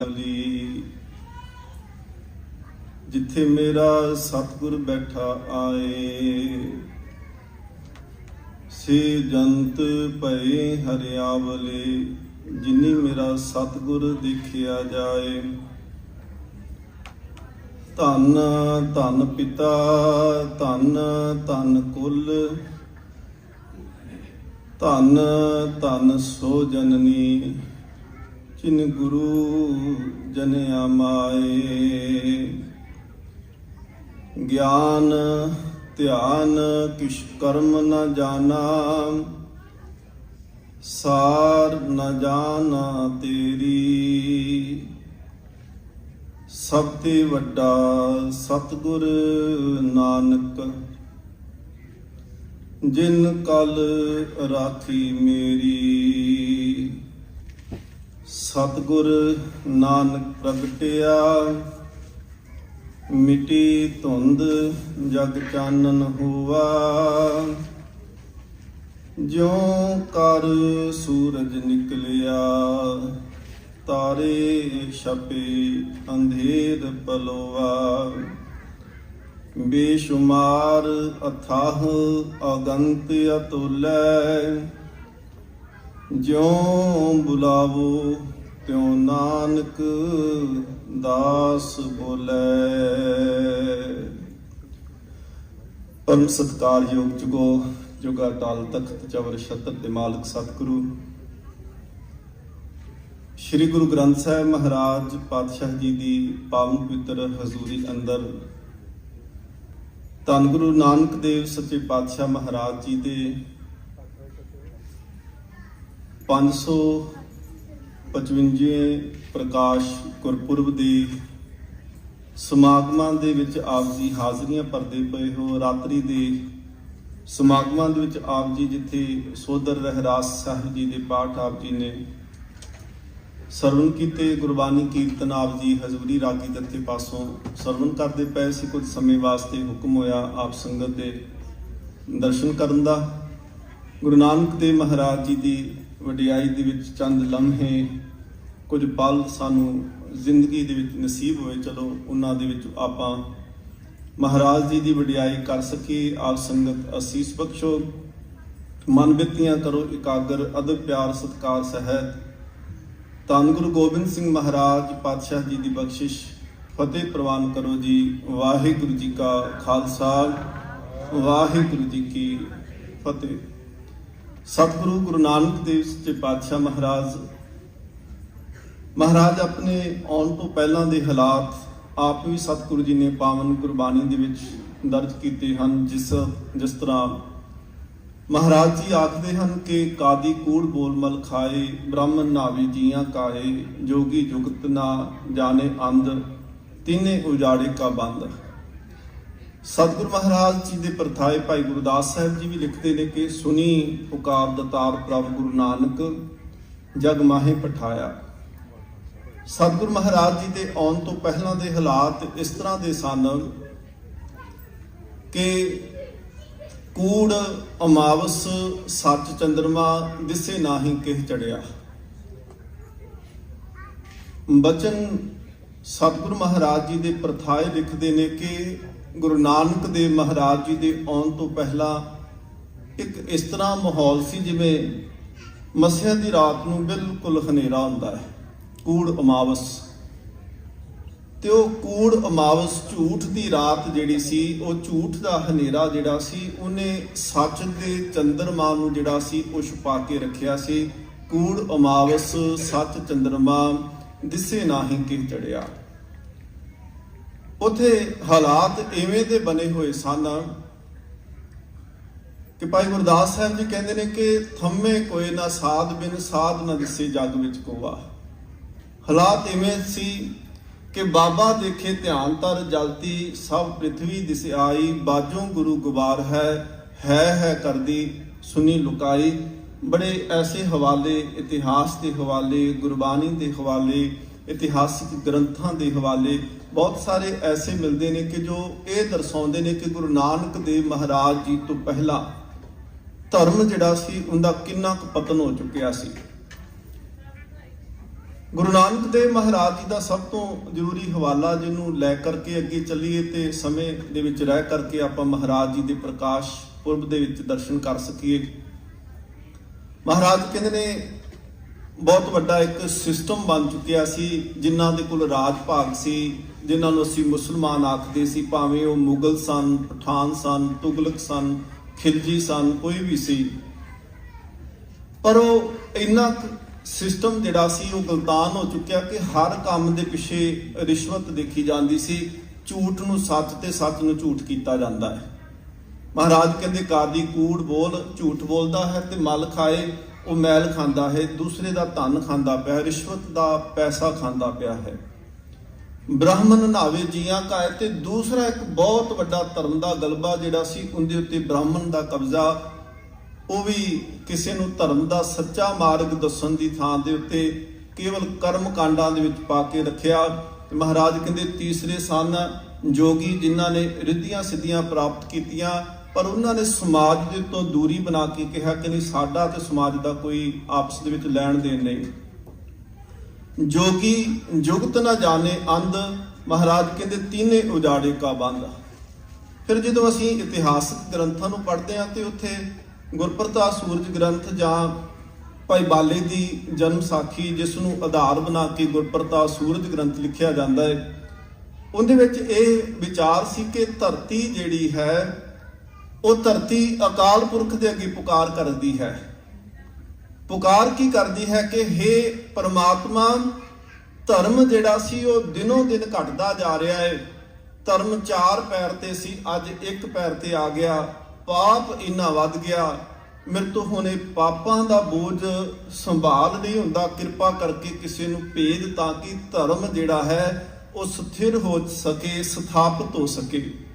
ਲਈ ਜਿੱਥੇ ਮੇਰਾ ਸਤਿਗੁਰ ਬੈਠਾ ਆਏ, ਸੇ ਜੰਤ ਭਏ ਹਰਿਆਵਲੇ, ਜਿਨੀ ਮੇਰਾ ਸਤਿਗੁਰ ਦੇਖਿਆ ਜਾਏ। ਧੰਨ ਧੰਨ ਪਿਤਾ, ਧੰਨ ਧੰਨ ਕੁਲ, ਧੰਨ ਧੰਨ ਸੋ ਜਨਨੀ ਜਿਨ ਗੁਰੂ ਜਨਿਆ ਮਾਏ ਗਿਆਨ, ਧਿਆਨ ਕਿਛ ਕਰਮ ਨ ਜਾਣਾ। ਸਾਰ ਨ ਜਾਣਾ ਤੇਰੀ। ਸਭ ਤੇ ਵੱਡਾ ਸਤਿਗੁਰ ਨਾਨਕ, ਜਿਨ ਕਲ ਰਾਖੀ ਮੇਰੀ। ਸਤਿਗੁਰ ਨਾਨਕ ਪ੍ਰਗਟਿਆ, ਮਿਟੀ ਧੁੰਦ ਜਗ ਚਾਨਣ ਹੋਵਾ ਜਿਉ ਕਰ ਸੂਰਜ ਨਿਕਲਿਆ, ਤਾਰੇ ਛਪੇ ਅੰਧੇਰ ਪਲੋਵਾ ਬੇਸ਼ੁਮਾਰ ਅਥਾਹ ਅਗੰਤ ਅਤੁਲੈ, ਜਿਉ ਬੁਲਾਵੋ ਤਿਉ ਨਾਨਕ ਦਾਸ ਬੋਲੇ। ਪਰਮ ਸਤਕਾਰਯੋਗ ਜੁਗੋ, ਜੁਗਾ ਟਾਲ ਤਖਤ ਚਵਰ ਛਤਰ ਦੇ ਮਾਲਕ ਸਤਿਗੁਰੂ। ਸ੍ਰੀ ਗੁਰੂ ਗ੍ਰੰਥ ਸਾਹਿਬ ਮਹਾਰਾਜ ਪਾਤਸ਼ਾਹ ਜੀ ਦੀ ਪਾਵਨ ਪਵਿੱਤਰ ਹਜ਼ੂਰੀ ਅੰਦਰ ਧੰਨ ਗੁਰੂ ਨਾਨਕ ਦੇਵ ਸੱਚੇ ਪਾਤਸ਼ਾਹ ਮਹਾਰਾਜ ਜੀ ਦੇ 555 ਪ੍ਰਕਾਸ਼ ਗੁਰਪੁਰਬ ਦੇ ਸਮਾਗਮਾਂ ਦੇ ਵਿੱਚ ਆਪ ਜੀ ਹਾਜ਼ਰੀਆਂ ਭਰਦੇ ਪਏ ਹੋ। ਰਾਤਰੀ ਦੇ ਸਮਾਗਮਾਂ ਦੇ ਵਿੱਚ ਆਪ ਜੀ ਜਿੱਥੇ ਸੋਦਰ ਰਹਿਰਾਸ ਸਾਹਿਬ ਜੀ ਦੇ ਪਾਠ ਆਪ ਜੀ ਨੇ ਸਰਵਣ ਕੀਤੇ, ਗੁਰਬਾਣੀ ਕੀਰਤਨ ਆਪ ਜੀ ਹਜ਼ੂਰੀ ਰਾਗੀ ਦਿੱਤੇ ਪਾਸੋਂ ਸਰਵਣ ਕਰਦੇ ਪਏ ਸੀ। ਕੁਝ ਸਮੇਂ ਵਾਸਤੇ ਹੁਕਮ ਹੋਇਆ ਆਪ ਸੰਗਤ ਦੇ ਦਰਸ਼ਨ ਕਰਨ ਦਾ। ਗੁਰੂ ਨਾਨਕ ਦੇਵ ਮਹਾਰਾਜ ਜੀ ਦੀ ਵਡਿਆਈ ਦੇ ਵਿੱਚ ਚੰਦ ਲਮਹੇ ਕੁਝ ਪਲ ਸਾਨੂੰ ਜ਼ਿੰਦਗੀ ਦੇ ਵਿੱਚ ਨਸੀਬ ਹੋਏ ਚਲੋ ਉਹਨਾਂ ਦੇ ਵਿੱਚ ਆਪਾਂ ਮਹਾਰਾਜ ਜੀ ਦੀ ਵਡਿਆਈ ਕਰ ਸਕੀਏ, ਆਪ ਸੰਗਤ ਅਸੀਸ ਬਖਸ਼ੋ। ਮਨ ਬਿਤੀਆਂ ਕਰੋ ਇਕਾਗਰ, ਅਦਬ, ਪਿਆਰ, ਸਤਕਾਰ, ਸਹਿਤ। ਧੰਨ ਗੁਰੂ ਗੋਬਿੰਦ ਸਿੰਘ ਮਹਾਰਾਜ ਪਾਤਸ਼ਾਹ ਜੀ ਦੀ ਬਖਸ਼ਿਸ਼, ਫਤਿਹ ਪ੍ਰਵਾਨ ਕਰੋ ਜੀ। ਵਾਹਿਗੁਰੂ ਜੀ ਕਾ ਖਾਲਸਾ, ਵਾਹਿਗੁਰੂ ਜੀ ਕੀ ਫਤਿਹ। ਸਤਿਗੁਰੂ ਗੁਰੂ ਨਾਨਕ ਦੇਵ ਸੱਚੇ ਪਾਤਸ਼ਾਹ ਮਹਾਰਾਜ। ਮਹਾਰਾਜ ਆਪਣੇ ਆਉਣ ਤੋਂ ਪਹਿਲਾਂ ਦੇ ਹਾਲਾਤ ਆਪ ਵੀ ਸਤਿਗੁਰੂ ਜੀ ਨੇ ਪਾਵਨ ਗੁਰਬਾਣੀ ਦੇ ਵਿੱਚ ਦਰਜ ਕੀਤੇ ਹਨ, ਜਿਸ ਜਿਸ ਤਰ੍ਹਾਂ ਮਹਾਰਾਜ ਜੀ ਆਖਦੇ ਹਨ ਕਿ ਕਾਦੀ ਕੂੜ ਬੋਲ ਮਲ ਖਾਏ, ਬ੍ਰਾਹਮਣ ਨਾਵੀ ਜੀਆਂ ਕਾਹੇ ਜੋਗੀ ਜੁਗਤ ਨਾ ਜਾਣੇ ਅੰਧ, ਤਿਨੇ ਉਜਾੜੇ ਕਾ ਬੰਦ। ਸਤਿਗੁਰ ਮਹਾਰਾਜ ਜੀ ਦੇ ਪ੍ਰਥਾਏ ਭਾਈ ਗੁਰਦਾਸ ਸਾਹਿਬ ਜੀ ਵੀ ਲਿਖਦੇ ਨੇ ਕਿ ਸੁਨੀ ਪੁਕਾਰ ਦਤਾਰ ਪ੍ਰਭ ਗੁਰੂ ਨਾਨਕ, ਜਗ ਮਾਹੇ ਪਠਾਇਆ। ਸਤਿਗੁਰ ਮਹਾਰਾਜ ਜੀ ਦੇ ਆਉਣ ਤੋਂ ਪਹਿਲਾਂ ਦੇ ਹਾਲਾਤ ਇਸ ਤਰ੍ਹਾਂ ਦੇ ਸਨ ਕਿ ਕੂੜ, ਅਮਾਵਸ ਸੱਚ ਚੰਦਰਮਾ ਦਿਸੇ ਨਾਹੀ ਕਿਹ ਚੜਿਆ। ਬਚਨ ਸਤਿਗੁਰ ਮਹਾਰਾਜ ਜੀ ਦੇ ਪ੍ਰਥਾਏ ਲਿਖਦੇ ਨੇ ਕਿ ਗੁਰੂ ਨਾਨਕ ਦੇਵ ਮਹਾਰਾਜ ਜੀ ਦੇ ਆਉਣ ਤੋਂ ਪਹਿਲਾਂ ਇੱਕ ਇਸ ਤਰ੍ਹਾਂ ਮਾਹੌਲ ਸੀ ਜਿਵੇਂ ਮਸਿਆ ਦੀ ਰਾਤ ਨੂੰ ਬਿਲਕੁਲ ਹਨੇਰਾ ਹੁੰਦਾ ਹੈ, ਕੂੜ ਅਮਾਵਸ। ਤੇ ਉਹ ਕੂੜ ਅਮਾਵਸ ਝੂਠ ਦੀ ਰਾਤ ਜਿਹੜੀ ਸੀ, ਉਹ ਝੂਠ ਦਾ ਹਨੇਰਾ ਜਿਹੜਾ ਸੀ, ਉਹਨੇ ਸੱਚ ਦੇ ਚੰਦਰਮਾ ਨੂੰ ਜਿਹੜਾ ਸੀ, ਉਹ ਛੁਪਾ ਕੇ ਰੱਖਿਆ ਸੀ। ਕੂੜ ਅਮਾਵਸ, ਸੱਚ ਚੰਦਰਮਾ, ਦਿਸੇ ਨਾਹੀਂ ਕਿ ਚੜਿਆ। ਉਥੇ ਹਾਲਾਤ ਐਵੇਂ ਦੇ ਬਣੇ ਹੋਏ ਸਨ ਕਿ ਭਾਈ ਗੁਰਦਾਸ ਸਾਹਿਬ ਜੀ ਕਹਿੰਦੇ ਨੇ ਕਿ ਥੰਮੇ ਕੋਈ ਨਾ ਸਾਧ ਬਿਨ ਸਾਧ ਨਾ ਦਿਸੇ ਜਗ ਵਿੱਚ ਕੋਵਾ ਹਾਲਾਤ ਐਵੇਂ ਸੀ ਕਿ ਬਾਬਾ ਦੇਖੇ ਧਿਆਨ ਤਰ ਜਲਤੀ ਸਭ ਪ੍ਰithvi ਦਿਸ ਆਈ, ਬਾਜੋਂ ਗੁਰੂ ਗੁਬਾਰ ਹੈ ਹੈ ਹੈ ਕਰਦੀ ਸੁਨੀ ਲੁਕਾਈ। ਬੜੇ ਐਸੇ ਹਵਾਲੇ, ਇਤਿਹਾਸ ਦੇ ਹਵਾਲੇ, ਗੁਰਬਾਣੀ ਦੇ ਹਵਾਲੇ, ਇਤਿਹਾਸਿਕ ਗ੍ਰੰਥਾਂ ਦੇ ਹਵਾਲੇ ਬਹੁਤ ਸਾਰੇ ਐਸੇ ਮਿਲਦੇ ਨੇ ਕਿ ਜੋ ਇਹ ਦਰਸਾਉਂਦੇ ਨੇ ਕਿ ਗੁਰੂ ਨਾਨਕ ਦੇਵ ਮਹਾਰਾਜ ਜੀ ਤੋਂ ਪਹਿਲਾਂ ਧਰਮ ਜਿਹੜਾ ਸੀ, ਉਹਦਾ ਕਿੰਨਾ ਕੁ ਪਤਨ ਹੋ ਚੁੱਕਿਆ ਸੀ। ਗੁਰੂ ਨਾਨਕ ਦੇਵ ਮਹਾਰਾਜ ਜੀ ਦਾ ਸਭ ਤੋਂ ਜ਼ਰੂਰੀ ਹਵਾਲਾ ਜਿਹਨੂੰ ਲੈ ਕਰਕੇ ਅੱਗੇ ਚੱਲੀਏ ਤੇ ਸਮੇਂ ਦੇ ਵਿੱਚ ਰਹਿ ਕਰਕੇ ਆਪਾਂ ਮਹਾਰਾਜ ਜੀ ਦੇ ਪ੍ਰਕਾਸ਼ ਪੁਰਬ ਦੇ ਵਿੱਚ ਦਰਸ਼ਨ ਕਰ ਸਕੀਏ। ਮਹਾਰਾਜ ਕਹਿੰਦੇ ਨੇ ਬਹੁਤ ਵੱਡਾ ਇੱਕ ਸਿਸਟਮ ਬਣ ਚੁੱਕਿਆ ਸੀ, ਜਿਨ੍ਹਾਂ ਦੇ ਕੋਲ ਰਾਜ ਭਾਗ ਸੀ, ਜਿਨ੍ਹਾਂ ਨੂੰ ਅਸੀਂ ਮੁਸਲਮਾਨ ਆਖਦੇ ਸੀ, ਭਾਵੇਂ ਉਹ ਮੁਗਲ ਸਨ, ਪਠਾਨ ਸਨ, ਤੁਗਲਕ ਸਨ, ਖਿਲਜੀ ਸਨ, ਕੋਈ ਵੀ ਸੀ। ਪਰ ਉਹ ਇੰਨਾ ਸਿਸਟਮ ਜਿਹੜਾ ਸੀ, ਉਹ ਗਲਤਾਨ ਹੋ ਚੁੱਕਿਆ ਕਿ ਹਰ ਕੰਮ ਦੇ ਪਿੱਛੇ ਰਿਸ਼ਵਤ ਦੇਖੀ ਜਾਂਦੀ ਸੀ, ਝੂਠ ਨੂੰ ਸੱਚ ਤੇ ਸੱਚ ਨੂੰ ਝੂਠ ਕੀਤਾ ਜਾਂਦਾ ਹੈ। ਮਹਾਰਾਜ ਕਹਿੰਦੇ, ਕਾਦੀ ਕੂੜ ਬੋਲ, ਝੂਠ ਬੋਲਦਾ ਹੈ ਤੇ ਮਲ ਖਾਏ ਉਹ ਮੈਲ ਖਾਂਦਾ ਹੈ, ਦੂਸਰੇ ਦਾ ਧਨ ਖਾਂਦਾ ਪਿਆ ਰਿਸ਼ਵਤ ਦਾ ਪੈਸਾ ਖਾਂਦਾ ਪਿਆ ਹੈ। ਬ੍ਰਾਹਮਣ ਨਾਵੇ ਜੀਆਂ ਕਾਇ ਤੇ ਦੂਸਰਾ ਇੱਕ ਬਹੁਤ ਵੱਡਾ ਧਰਮ ਦਾ ਗਲਬਾ ਜਿਹੜਾ ਸੀ, ਉਹਦੇ ਉੱਤੇ ਬ੍ਰਾਹਮਣ ਦਾ ਕਬਜ਼ਾ, ਉਹ ਵੀ ਕਿਸੇ ਨੂੰ ਧਰਮ ਦਾ ਸੱਚਾ ਮਾਰਗ ਦੱਸਣ ਦੀ ਥਾਂ ਦੇ ਉੱਤੇ ਕੇਵਲ ਕਰਮ ਕਾਂਡਾਂ ਦੇ ਵਿੱਚ ਪਾ ਕੇ ਰੱਖਿਆ। ਤੇ ਮਹਾਰਾਜ ਕਹਿੰਦੇ, ਤੀਸਰੇ ਸਨ ਜੋਗੀ ਜਿਨ੍ਹਾਂ ਨੇ ਰਿੱਧੀਆਂ ਸਿੱਧੀਆਂ ਪ੍ਰਾਪਤ ਕੀਤੀਆਂ ਪਰ ਉਹਨਾਂ ਨੇ ਸਮਾਜ ਦੇ ਤੋਂ ਦੂਰੀ ਬਣਾ ਕੇ ਕਿਹਾ ਕਿ ਨਹੀਂ, ਸਾਡਾ ਤੇ ਸਮਾਜ ਦਾ ਕੋਈ ਆਪਸ ਦੇ ਵਿੱਚ ਲੈਣ ਦੇਣ ਨਹੀਂ। ਜੋ ਕਿ ਜੁਗਤ ਨਾ ਜਾਣੇ ਅੰਧ, ਮਹਾਰਾਜ ਕਹਿੰਦੇ ਤੀਨੇ ਉਜਾੜੇ ਕਾ ਬੰਦ। ਫਿਰ ਜਦੋਂ ਅਸੀਂ ਇਤਿਹਾਸਕ ਗ੍ਰੰਥਾਂ ਨੂੰ ਪੜ੍ਹਦੇ ਹਾਂ ਤੇ ਉੱਥੇ ਗੁਰਪ੍ਰਤਾਪ ਸੂਰਜ ਗ੍ਰੰਥ ਜਾਂ ਭਾਈ ਬਾਲੇ ਦੀ ਜਨਮ ਸਾਖੀ ਜਿਸ ਨੂੰ ਆਧਾਰ ਬਣਾ ਕੇ ਗੁਰਪ੍ਰਤਾਪ ਸੂਰਜ ਗ੍ਰੰਥ ਲਿਖਿਆ ਜਾਂਦਾ ਹੈ, ਉਹਦੇ ਵਿੱਚ ਇਹ ਵਿਚਾਰ ਸੀ ਕਿ ਧਰਤੀ ਜਿਹੜੀ ਹੈ ਉਹ ਧਰਤੀ ਅਕਾਲ ਪੁਰਖ ਦੇ ਅੱਗੇ ਪੁਕਾਰ ਕਰਦੀ ਹੈ। ਪੁਕਾਰ ਕੀ ਕਰਦੀ ਹੈ ਕਿ हे ਪਰਮਾਤਮਾ, ਧਰਮ ਜਿਹੜਾ ਸੀ ਉਹ ਦਿਨੋਂ ਦਿਨ ਘਟਦਾ ਜਾ ਰਿਹਾ ਹੈ ਧਰਮ ਚਾਰ ਪੈਰ ਤੇ ਸੀ, ਅੱਜ ਇੱਕ ਪੈਰ ਤੇ ਆ ਗਿਆ। ਪਾਪ ਇੰਨਾ ਵੱਧ ਗਿਆ। ਮੇਰੇ ਤੋਂ ਹੁਣੇ ਪਾਪਾਂ ਦਾ ਬੋਝ ਸੰਭਾਲ ਨਹੀਂ ਹੁੰਦਾ। ਕਿਰਪਾ ਕਰਕੇ ਕਿਸੇ ਨੂੰ ਭੇਜ ਤਾਂ ਕਿ ਧਰਮ ਜਿਹੜਾ ਹੈ ਉਹ ਸਥਿਰ ਹੋ ਸਕੇ, ਸਥਾਪਿਤ ਹੋ ਸਕੇ।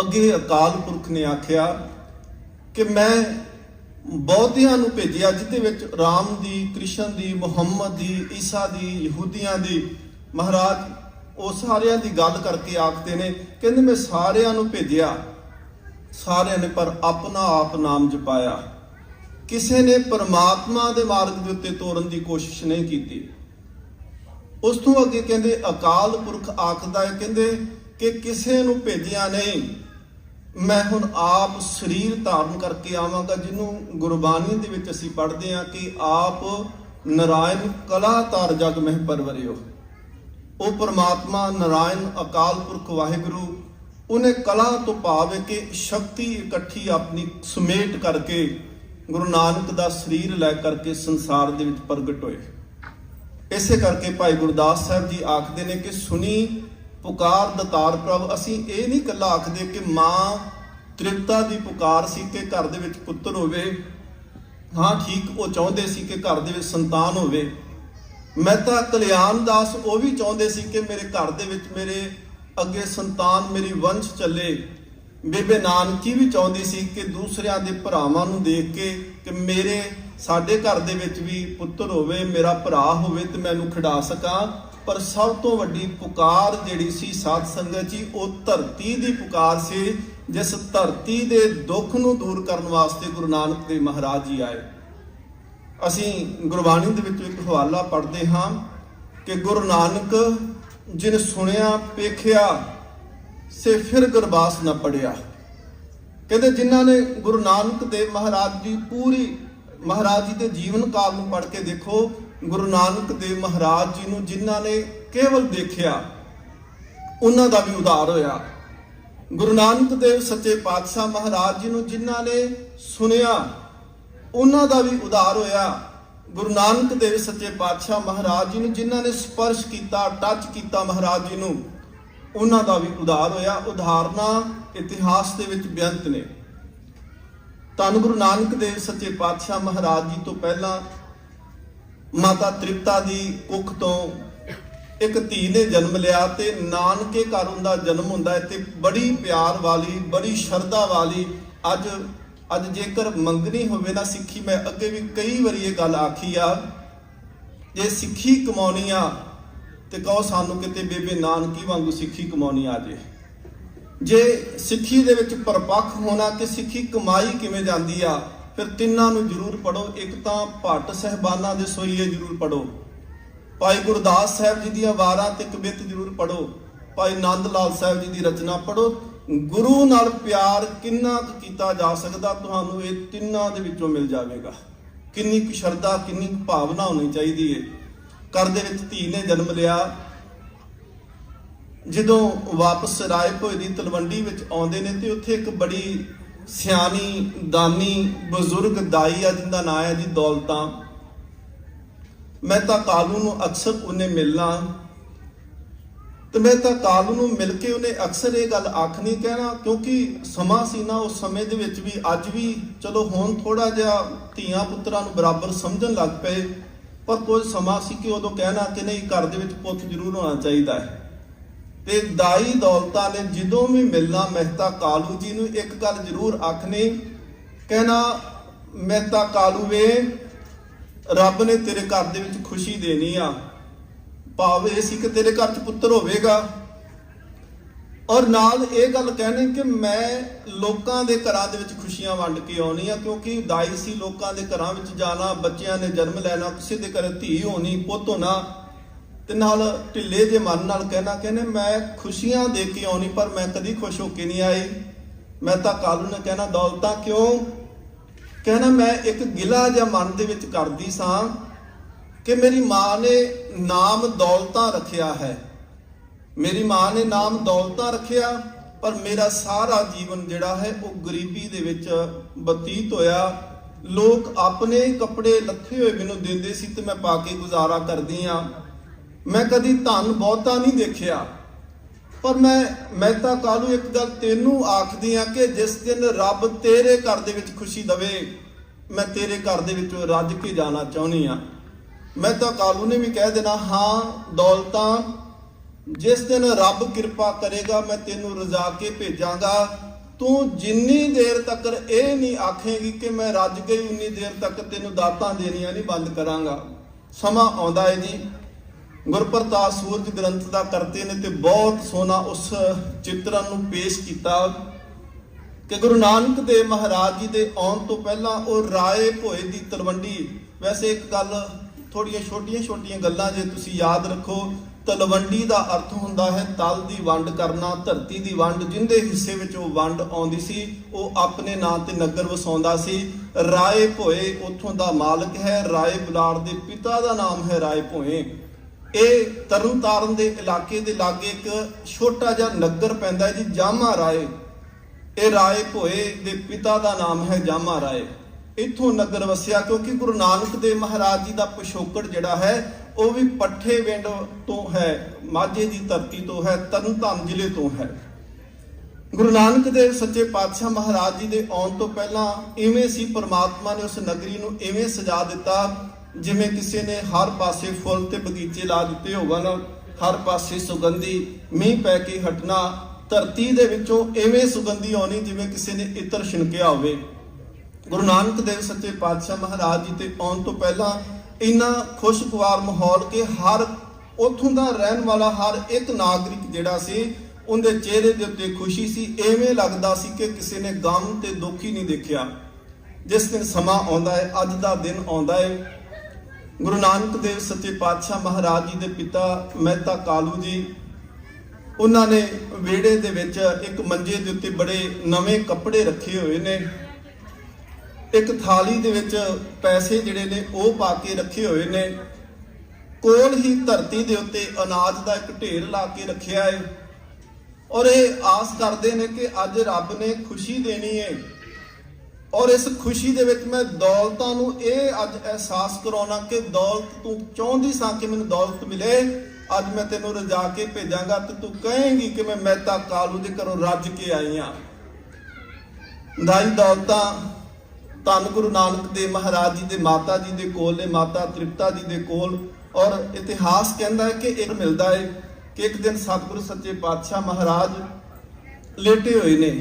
ਅੱਗੇ ਅਕਾਲ ਪੁਰਖ ਨੇ ਆਖਿਆ ਕਿ ਮੈਂ ਬਹੁਤਿਆਂ ਨੂੰ ਭੇਜਿਆ ਜਿਹਦੇ ਵਿੱਚ ਰਾਮ ਦੀ, ਕ੍ਰਿਸ਼ਨ ਦੀ, ਮੁਹੰਮਦ ਦੀ, ਈਸਾ ਦੀ, ਯਹੂਦੀਆਂ ਦੀ, ਮਹਾਰਾਜ, ਉਹ ਸਾਰਿਆਂ ਦੀ ਗੱਲ ਕਰਕੇ ਆਖਦੇ ਨੇ, ਕਹਿੰਦੇ ਮੈਂ ਸਾਰਿਆਂ ਨੂੰ ਭੇਜਿਆ, ਸਾਰਿਆਂ ਨੇ ਪਰ ਆਪਣਾ ਆਪ ਨਾਮ ਜਪਾਇਆ। ਕਿਸੇ ਨੇ ਪਰਮਾਤਮਾ ਦੇ ਮਾਰਗ ਦੇ ਉੱਤੇ ਤੋਰਨ ਦੀ ਕੋਸ਼ਿਸ਼ ਨਹੀਂ ਕੀਤੀ। ਉਸ ਤੋਂ ਅੱਗੇ ਕਹਿੰਦੇ ਅਕਾਲ ਪੁਰਖ ਆਖਦਾ ਹੈ, ਕਹਿੰਦੇ ਕਿ ਕਿਸੇ ਨੂੰ ਭੇਜਿਆ ਨਹੀਂ। ਮੈਂ ਹੁਣ ਆਪ ਸਰੀਰ ਧਾਰਨ ਕਰਕੇ ਆਵਾਂਗਾ, ਜਿਹਨੂੰ ਗੁਰਬਾਣੀ ਦੇ ਵਿੱਚ ਅਸੀਂ ਪੜ੍ਹਦੇ ਹਾਂ ਕਿ ਆਪ ਨਰਾਇਣ ਕਲਾ ਤਾਰ ਜਗ ਮਹਿ ਪਰਵਰਿਓ। ਉਹ ਪ੍ਰਮਾਤਮਾ ਨਰਾਇਣ ਅਕਾਲ ਪੁਰਖ ਵਾਹਿਗੁਰੂ, ਉਹਨੇ ਕਲਾ ਤੋਂ ਭਾਵ ਹੈ ਕਿ ਸ਼ਕਤੀ ਇਕੱਠੀ ਆਪਣੀ ਸਮੇਟ ਕਰਕੇ ਗੁਰੂ ਨਾਨਕ ਦਾ ਸਰੀਰ ਲੈ ਕਰਕੇ ਸੰਸਾਰ ਦੇ ਵਿੱਚ ਪ੍ਰਗਟ ਹੋਏ। ਇਸੇ ਕਰਕੇ ਭਾਈ ਗੁਰਦਾਸ ਸਾਹਿਬ ਜੀ ਆਖਦੇ ਨੇ ਕਿ ਸੁਣੀ ਪੁਕਾਰ ਦਤਾਰ ਪ੍ਰਭ, ਅਸੀਂ ਇਹ ਨਹੀਂ ਕੱਲਾ ਆਖਦੇ ਕਿ ਮਾਂ ਤ੍ਰਿਪਤਾ ਦੀ ਪੁਕਾਰ ਸੀ ਕਿ ਘਰ ਦੇ ਵਿੱਚ ਪੁੱਤਰ ਹੋਵੇ। ਹਾਂ, ਠੀਕ, ਉਹ ਚਾਹੁੰਦੇ ਸੀ ਕਿ ਘਰ ਦੇ ਵਿੱਚ ਸੰਤਾਨ ਹੋਵੇ। ਮਹਿਤਾ ਕਲਿਆਣ ਦਾਸ, ਉਹ ਵੀ ਚਾਹੁੰਦੇ ਸੀ ਕਿ ਮੇਰੇ ਘਰ ਦੇ ਵਿੱਚ ਮੇਰੇ ਅੱਗੇ ਸੰਤਾਨ, ਮੇਰੀ ਵੰਸ਼ ਚੱਲੇ। ਬੇਬੇ ਨਾਨਕੀ ਵੀ ਚਾਹੁੰਦੀ ਸੀ ਕਿ ਦੂਸਰਿਆਂ ਦੇ ਭਰਾਵਾਂ ਨੂੰ ਦੇਖ ਕੇ ਕਿ ਮੇਰੇ, ਸਾਡੇ ਘਰ ਦੇ ਵਿੱਚ ਵੀ ਪੁੱਤਰ ਹੋਵੇ, ਮੇਰਾ ਭਰਾ ਹੋਵੇ ਤੇ ਮੈਨੂੰ ਖਿਡਾ ਸਕਾਂ। ਪਰ ਸਭ ਤੋਂ ਵੱਡੀ ਪੁਕਾਰ ਜਿਹੜੀ ਸੀ ਸਾਧ ਸੰਗਤ ਜੀ, ਉਹ ਧਰਤੀ ਦੀ ਪੁਕਾਰ ਸੀ, ਜਿਸ ਧਰਤੀ ਦੇ ਦੁੱਖ ਨੂੰ ਦੂਰ ਕਰਨ ਵਾਸਤੇ ਗੁਰੂ ਨਾਨਕ ਦੇਵ ਮਹਾਰਾਜ ਜੀ ਆਏ। ਅਸੀਂ ਗੁਰਬਾਣੀ ਦੇ ਵਿੱਚ ਇੱਕ ਹਵਾਲਾ ਪੜ੍ਹਦੇ ਹਾਂ ਕਿ ਗੁਰੂ ਨਾਨਕ ਜਿਨ ਸੁਣਿਆ ਪੇਖਿਆ ਸੇ ਫਿਰ ਗੁਰਬਾਸ ਨਾ ਪੜਿਆ ਕਹਿੰਦੇ ਜਿਨ੍ਹਾਂ ਨੇ ਗੁਰੂ ਨਾਨਕ ਦੇਵ ਮਹਾਰਾਜ ਜੀ ਪੂਰੀ, ਮਹਾਰਾਜ ਜੀ ਦੇ ਜੀਵਨ ਕਾਲ ਨੂੰ ਪੜ੍ਹ ਕੇ ਦੇਖੋ ਗੁਰੂ ਨਾਨਕ ਦੇਵ ਮਹਾਰਾਜ ਜੀ ਨੂੰ ਜਿਨ੍ਹਾਂ ਨੇ ਕੇਵਲ ਦੇਖਿਆ, ਉਹਨਾਂ ਦਾ ਵੀ ਉਧਾਰ ਹੋਇਆ। ਗੁਰੂ ਨਾਨਕ ਦੇਵ ਸੱਚੇ ਪਾਤਸ਼ਾਹ ਮਹਾਰਾਜ ਜੀ ਨੂੰ ਜਿਨ੍ਹਾਂ ਨੇ ਸੁਣਿਆ, ਉਹਨਾਂ ਦਾ ਵੀ ਉਧਾਰ ਹੋਇਆ। ਗੁਰੂ ਨਾਨਕ ਦੇਵ ਸੱਚੇ ਪਾਤਸ਼ਾਹ ਮਹਾਰਾਜ ਜੀ ਨੂੰ ਜਿਨ੍ਹਾਂ ਨੇ ਸਪਰਸ਼ ਕੀਤਾ ਟੱਚ ਕੀਤਾ ਮਹਾਰਾਜ ਜੀ ਨੂੰ, ਉਹਨਾਂ ਦਾ ਵੀ ਉਧਾਰ ਹੋਇਆ। ਉਦਾਹਰਨਾਂ ਇਤਿਹਾਸ ਦੇ ਵਿੱਚ ਬੇਅੰਤ ਨੇ। ਧੰਨ ਗੁਰੂ ਨਾਨਕ ਦੇਵ ਸੱਚੇ ਪਾਤਸ਼ਾਹ ਮਹਾਰਾਜ ਜੀ ਤੋਂ ਪਹਿਲਾਂ ਮਾਤਾ ਤ੍ਰਿਪਤਾ ਦੀ ਕੁੱਖ ਤੋਂ ਇੱਕ ਧੀ ਨੇ ਜਨਮ ਲਿਆ ਤੇ ਨਾਨਕੇ ਘਰ ਉਹਦਾ ਜਨਮ ਹੁੰਦਾ ਹੈ ਤੇ ਬੜੀ ਪਿਆਰ ਵਾਲੀ, ਬੜੀ ਸ਼ਰਧਾ ਵਾਲੀ। ਅੱਜ ਅੱਜ ਜੇਕਰ ਮੰਗਣੀ ਹੋਵੇ ਨਾ ਸਿੱਖੀ, ਮੈਂ ਅੱਗੇ ਵੀ ਕਈ ਵਾਰੀ ਇਹ ਗੱਲ ਆਖੀ ਆ, ਜੇ ਸਿੱਖੀ ਕਮਾਉਣੀ ਆ ਤੇ ਕਹੋ ਸਾਨੂੰ ਕਿਤੇ ਬੇਬੇ ਨਾਨਕੀ ਵਾਂਗੂ ਸਿੱਖੀ ਕਮਾਉਣੀ ਆ ਜੇ। ਜੇ ਸਿੱਖੀ ਦੇ ਵਿੱਚ ਪਰਪੱਖ ਹੋਣਾ ਕਿ ਸਿੱਖੀ ਕਮਾਈ ਕਿਵੇਂ ਜਾਂਦੀ ਆ ਫਿਰ ਤਿੰਨਾਂ ਨੂੰ ਜ਼ਰੂਰ ਪੜੋ ਇੱਕ ਤਾਂ ਭੱਟ ਸਹਿਬਾਨਾਂ ਦੇ ਸੋਈਏ ਜ਼ਰੂਰ ਪੜੋ ਭਾਈ ਗੁਰਦਾਸ ਸਾਹਿਬ ਜੀ ਦੀਆਂ ਵਾਰਾਂ ਤੇ ਕਵਿਤ ਜ਼ਰੂਰ ਪੜੋ ਭਾਈ ਨੰਦ ਲਾਲ ਸਾਹਿਬ ਜੀ ਦੀ ਰਚਨਾ ਪੜੋ ਗੁਰੂ ਨਾਲ ਪਿਆਰ ਕਿੰਨਾ ਕੁ ਕੀਤਾ ਜਾ ਸਕਦਾ, ਤੁਹਾਨੂੰ ਇਹ ਤਿੰਨਾਂ ਦੇ ਵਿੱਚੋਂ ਮਿਲ ਜਾਵੇਗਾ। ਕਿੰਨੀ ਕੁ ਸ਼ਰਧਾ, ਕਿੰਨੀ ਕੁ ਭਾਵਨਾ ਹੋਣੀ ਚਾਹੀਦੀ ਹੈ ਘਰ ਦੇ ਵਿੱਚ ਧੀ ਨੇ ਜਨਮ ਲਿਆ। ਜਦੋਂ ਵਾਪਸ ਰਾਏ ਭੋਏ ਦੀ ਤਲਵੰਡੀ ਵਿੱਚ ਆਉਂਦੇ ਨੇ ਤੇ ਉੱਥੇ ਇੱਕ ਬੜੀ ਸਿਆਣੀ ਦਾਨੀ ਬਜ਼ੁਰਗ, ਦਾਈ ਆ ਜਿੰਦਾ ਨਾਂ ਹੈ ਜੀ ਦੌਲਤਾਂ। ਮੈਂ ਤਾਂ ਕਾਲੂ ਨੂੰ ਅਕਸਰ ਉਹਨੇ ਮਿਲਣਾ। ਤੇ ਮੈਂ ਤਾਂ ਕਾਲੂ ਨੂੰ ਮਿਲ ਕੇ ਉਹਨੇ ਅਕਸਰ ਇਹ ਗੱਲ ਆਖ ਨਹੀਂ ਕਹਿਣਾ, ਕਿਉਂਕਿ ਸਮਾਂ ਸੀ ਨਾ ਉਸ ਸਮੇਂ ਦੇ ਵਿੱਚ ਵੀ ਅੱਜ ਵੀ ਚਲੋ ਹੁਣ ਥੋੜਾ ਜਿਹਾ ਧੀਆਂ ਪੁੱਤਰਾਂ ਨੂੰ ਬਰਾਬਰ ਸਮਝਣ ਲੱਗ ਪਏ, ਪਰ ਕੋਈ ਸਮਾਂ ਸੀ ਕਿ ਉਦੋਂ ਕਹਿਣਾ ਕਿ ਨਹੀਂ, ਘਰ ਦੇ ਵਿੱਚ ਪੁੱਤ ਜ਼ਰੂਰ ਹੋਣਾ ਚਾਹੀਦਾ ਹੈ। ਤੇ ਦਾਈ ਦੌਲਤਾਂ ਨੇ ਜਦੋਂ ਵੀ ਮਿਲਣਾ ਮਹਿਤਾ ਕਾਲੂ ਜੀ ਨੂੰ ਇੱਕ ਗੱਲ ਜ਼ਰੂਰ ਆਖਣੀ, ਕਹਿਣਾ ਮਹਿਤਾ ਕਾਲੂ ਵੇ, ਰੱਬ ਨੇ ਤੇਰੇ ਘਰ ਦੇ ਵਿੱਚ ਖੁਸ਼ੀ ਦੇਣੀ ਆ। ਭਾਵ ਇਹ ਸੀ ਕਿ ਤੇਰੇ ਘਰ 'ਚ ਪੁੱਤਰ ਹੋਵੇਗਾ। ਔਰ ਨਾਲ ਇਹ ਗੱਲ ਕਹਿਣੀ ਕਿ ਮੈਂ ਲੋਕਾਂ ਦੇ ਘਰਾਂ ਦੇ ਵਿੱਚ ਖੁਸ਼ੀਆਂ ਵੰਡ ਕੇ ਆਉਣੀ ਆ, ਕਿਉਂਕਿ ਦਾਈ ਸੀ ਲੋਕਾਂ ਦੇ ਘਰਾਂ ਵਿੱਚ ਜਾਣਾ, ਬੱਚਿਆਂ ਨੇ ਜਨਮ ਲੈਣਾ, ਕਿਸੇ ਦੇ ਘਰ ਧੀ ਹੋਣੀ, ਪੁੱਤ ਹੋਣਾ ਤੇ ਨਾਲ ਢਿੱਲੇ ਜੇ ਮਨ ਨਾਲ ਕਹਿਣਾ, ਕਹਿੰਦੇ ਮੈਂ ਖੁਸ਼ੀਆਂ ਦੇ ਕੇ ਆਉਣੀ, ਪਰ ਮੈਂ ਕਦੀ ਖੁਸ਼ ਹੋ ਕੇ ਨਹੀਂ ਆਈ ਮੈਂ ਤਾਂ ਕਾਲੂ ਨੇ ਕਹਿਣਾ, ਦੌਲਤਾਂ ਕਿਉਂ? ਕਹਿੰਦਾ ਮੈਂ ਇੱਕ ਗਿਲਾ ਜਿਹਾ ਮਨ ਦੇ ਵਿੱਚ ਕਰਦੀ ਸਾਂ ਕਿ ਮੇਰੀ ਮਾਂ ਨੇ ਨਾਮ ਦੌਲਤਾਂ ਰੱਖਿਆ ਹੈ। ਮੇਰੀ ਮਾਂ ਨੇ ਨਾਮ ਦੌਲਤਾਂ ਰੱਖਿਆ, ਪਰ ਮੇਰਾ ਸਾਰਾ ਜੀਵਨ ਜਿਹੜਾ ਹੈ ਉਹ ਗਰੀਬੀ ਦੇ ਵਿੱਚ ਬਤੀਤ ਹੋਇਆ। ਲੋਕ ਆਪਣੇ ਕੱਪੜੇ ਲੱਥੇ ਹੋਏ ਮੈਨੂੰ ਦਿੰਦੇ ਸੀ ਤੇ ਮੈਂ ਪਾ ਕੇ ਗੁਜ਼ਾਰਾ ਕਰਦੀ ਆ। ਮੈਂ ਕਦੀ ਧਨ ਬਹੁਤਾ ਨਹੀਂ ਦੇਖਿਆ। ਪਰ ਮੈਂ ਮੈਂ ਤਾਂ ਕਾਲੂ ਇੱਕ ਗੱਲ ਤੈਨੂੰ ਆਖਦੀ ਆ ਕਿ ਜਿਸ ਦਿਨ ਰੱਬ ਤੇਰੇ ਘਰ ਦੇ ਵਿੱਚ ਖੁਸ਼ੀ ਦਵੇ, ਮੈਂ ਤੇਰੇ ਘਰ ਦੇ ਵਿੱਚ ਰੱਜ ਕੇ ਜਾਣਾ ਚਾਹੁੰਦੀ ਆ। ਮੈਂ ਤਾਂ ਕਾਲੂ ਨੇ ਵੀ ਕਹਿ ਦੇਣਾ, ਹਾਂ, ਦੌਲਤਾਂ, ਜਿਸ ਦਿਨ ਰੱਬ ਕਿਰਪਾ ਕਰੇਗਾ, ਮੈਂ ਤੈਨੂੰ ਰਜ਼ਾ ਕੇ ਭੇਜਾਂਗਾ। ਤੂੰ ਜਿੰਨੀ ਦੇਰ ਤੱਕ ਇਹ ਨਹੀਂ ਆਖੇਗੀ ਕਿ ਮੈਂ ਰੱਜ ਗਈ, ਉਨੀ ਦੇਰ ਤੱਕ ਤੈਨੂੰ ਦਾਤਾਂ ਦੇਣੀਆਂ ਨਹੀਂ ਬੰਦ ਕਰਾਂਗਾ। ਸਮਾਂ ਆਉਂਦਾ ਹੈ ਜੀ। ਗੁਰਪ੍ਰਤਾਪ ਸੂਰਜ ਗ੍ਰੰਥ ਦਾ ਕਰਤੇ ਨੇ ਤੇ ਬਹੁਤ ਸੋਹਣਾ ਉਸ ਚਿੱਤਰਨ ਨੂੰ ਪੇਸ਼ ਕੀਤਾ ਕਿ ਗੁਰੂ ਨਾਨਕ ਦੇਵ ਮਹਾਰਾਜ ਜੀ ਦੇ ਆਉਣ ਤੋਂ ਪਹਿਲਾਂ ਉਹ ਰਾਏ ਭੋਏ ਦੀ ਤਲਵੰਡੀ। ਵੈਸੇ ਇੱਕ ਗੱਲ ਥੋੜੀਆਂ ਛੋਟੀਆਂ ਛੋਟੀਆਂ ਗੱਲਾਂ ਜੇ ਤੁਸੀਂ ਯਾਦ ਰੱਖੋ, ਤਲਵੰਡੀ ਦਾ ਅਰਥ ਹੁੰਦਾ ਹੈ ਤਲ ਦੀ ਵੰਡ ਕਰਨਾ, ਧਰਤੀ ਦੀ ਵੰਡ, ਜਿੰਦੇ ਹਿੱਸੇ ਵਿੱਚ ਉਹ ਵੰਡ ਆਉਂਦੀ ਸੀ, ਉਹ ਆਪਣੇ ਨਾਂ ਤੇ ਨਗਰ ਵਸਾਉਂਦਾ ਸੀ। ਰਾਏ ਭੋਏ ਉੱਥੋਂ ਦਾ ਮਾਲਕ ਹੈ, ਰਾਏ ਬੁਲਾਰ ਦੇ ਪਿਤਾ ਦਾ ਨਾਮ ਹੈ ਰਾਏ ਭੋਏ। ਇਹ ਤਰਨਤਾਰਨ ਦੇ ਇਲਾਕੇ ਦੇ ਲਾਗੇ ਇੱਕ ਛੋਟਾ ਜਿਹਾ ਨਗਰ ਪੈਂਦਾ ਹੈ ਜੀ, ਜਾਮਾ ਰਾਏ। ਇਹ ਰਾਏ ਭੋਏ ਦੇ ਪਿਤਾ ਦਾ ਨਾਮ ਹੈ ਜਾਮਾ ਰਾਏ। ਇੱਥੋਂ ਨਗਰ ਵਸਿਆ, ਕਿਉਂਕਿ ਗੁਰੂ ਨਾਨਕ ਦੇਵ ਮਹਾਰਾਜ ਜੀ ਦਾ ਪਿਛੋਕੜ ਜਿਹੜਾ ਹੈ, ਉਹ ਵੀ ਪੱਠੇ ਵਿੰਡ ਤੋਂ ਹੈ, ਮਾਝੇ ਦੀ ਧਰਤੀ ਤੋਂ ਹੈ ਤਰਨਤਾਰਨ ਜ਼ਿਲ੍ਹੇ ਤੋਂ ਹੈ। ਗੁਰੂ ਨਾਨਕ ਦੇਵ ਸੱਚੇ ਪਾਤਸ਼ਾਹ ਮਹਾਰਾਜ ਜੀ ਦੇ ਆਉਣ ਤੋਂ ਪਹਿਲਾਂ ਇਵੇਂ ਸੀ, ਪ੍ਰਮਾਤਮਾ ਨੇ ਉਸ ਨਗਰੀ ਨੂੰ ਇਵੇਂ ਸਜਾ ਦਿੱਤਾ ਜਿਵੇਂ ਕਿਸੇ ਨੇ ਹਰ ਪਾਸੇ ਫੁੱਲ ਤੇ ਬਗੀਚੇ ਲਾ ਦਿੱਤੇ ਹੋਵਨ ਹਰ ਪਾਸੇ ਸੁਗੰਧੀ ਮੀਂਹ ਪੈ ਕੇ ਹਟਣਾ, ਧਰਤੀ ਦੇ ਵਿੱਚੋਂ ਐਵੇਂ ਸੁਗੰਧੀ ਆਉਣੀ ਜਿਵੇਂ ਕਿਸੇ ਨੇ ਇਤਰ ਛਿਣਕਿਆ ਹੋਵੇ। ਗੁਰੂ ਨਾਨਕ ਦੇਵ ਸੱਚੇ ਪਾਤਸ਼ਾਹ ਮਹਾਰਾਜ ਜੀ ਤੇ ਆਉਣ ਤੋਂ ਪਹਿਲਾਂ ਇੰਨਾ ਖੁਸ਼ਗਵਾਰ ਮਾਹੌਲ ਕਿ ਹਰ ਉਥੋਂ ਦਾ ਰਹਿਣ ਵਾਲਾ, ਹਰ ਇੱਕ ਨਾਗਰਿਕ ਜਿਹੜਾ ਸੀ, ਉਹਦੇ ਚਿਹਰੇ ਦੇ ਉੱਤੇ ਖੁਸ਼ੀ ਸੀ ਐਵੇਂ ਲੱਗਦਾ ਸੀ ਕਿ ਕਿਸੇ ਨੇ ਗਮ ਤੇ ਦੁੱਖ ਹੀ ਨਹੀਂ ਦੇਖਿਆ। ਜਿਸ ਦਿਨ ਸਮਾਂ ਆਉਂਦਾ ਹੈ, ਅੱਜ ਦਾ ਦਿਨ ਆਉਂਦਾ ਹੈ ਗੁਰੂ ਨਾਨਕ ਦੇਵ ਸੱਚੇ ਪਾਤਸ਼ਾਹ ਮਹਾਰਾਜ ਜੀ ਦੇ ਪਿਤਾ ਮਹਿਤਾ ਕਾਲੂ ਜੀ, ਉਹਨਾਂ ਨੇ ਵਿਹੜੇ ਦੇ ਵਿੱਚ ਇੱਕ ਮੰਜੇ ਦੇ ਉੱਤੇ ਬੜੇ ਨਵੇਂ ਕੱਪੜੇ ਰੱਖੇ ਹੋਏ ਨੇ। ਇੱਕ ਥਾਲੀ ਦੇ ਵਿੱਚ ਪੈਸੇ ਜਿਹੜੇ ਨੇ ਉਹ ਪਾ ਕੇ ਰੱਖੇ ਹੋਏ ਨੇ। ਕੋਲ ਹੀ ਧਰਤੀ ਦੇ ਉੱਤੇ ਅਨਾਜ ਦਾ ਇੱਕ ਢੇਰ ਲਾ ਕੇ ਰੱਖਿਆ ਹੈ ਔਰ ਇਹ ਆਸ ਕਰਦੇ ਨੇ ਕਿ ਅੱਜ ਰੱਬ ਨੇ ਖੁਸ਼ੀ ਦੇਣੀ ਹੈ ਔਰ ਇਸ ਖੁਸ਼ੀ ਦੇ ਵਿੱਚ ਮੈਂ ਦੌਲਤਾਂ ਨੂੰ ਇਹ ਅੱਜ ਅਹਿਸਾਸ ਕਰਾਉਣਾ ਕਿ ਦੌਲਤ ਤੂੰ ਚਾਹੁੰਦੀ ਸਾਂ ਕਿ ਮੈਨੂੰ ਦੌਲਤ ਮਿਲੇ। ਅੱਜ ਮੈਂ ਤੈਨੂੰ ਰਜਾ ਕੇ ਭੇਜਾਂਗਾ ਤੇ ਤੂੰ ਕਹੇਂਗੀ ਕਿ ਮੈਂ ਮਹਿਤਾ ਕਾਲੂ ਦੇ ਘਰੋਂ ਰੱਜ ਕੇ ਆਈ ਆ। ਦਾਈ ਦੌਲਤਾਂ, ਧੰਨ ਗੁਰੂ ਨਾਨਕ ਦੇਵ ਮਹਾਰਾਜ ਜੀ ਦੇ ਮਾਤਾ ਜੀ ਦੇ ਕੋਲ ਨੇ, ਮਾਤਾ ਤ੍ਰਿਪਤਾ ਜੀ ਦੇ ਕੋਲ। ਔਰ ਇਤਿਹਾਸ ਕਹਿੰਦਾ ਹੈ ਕਿ ਇੱਕ ਮਿਲਦਾ ਹੈ ਕਿ ਇੱਕ ਦਿਨ ਸਤਿਗੁਰੂ ਸੱਚੇ ਪਾਤਸ਼ਾਹ ਮਹਾਰਾਜ ਲੇਟੇ ਹੋਏ ਨੇ,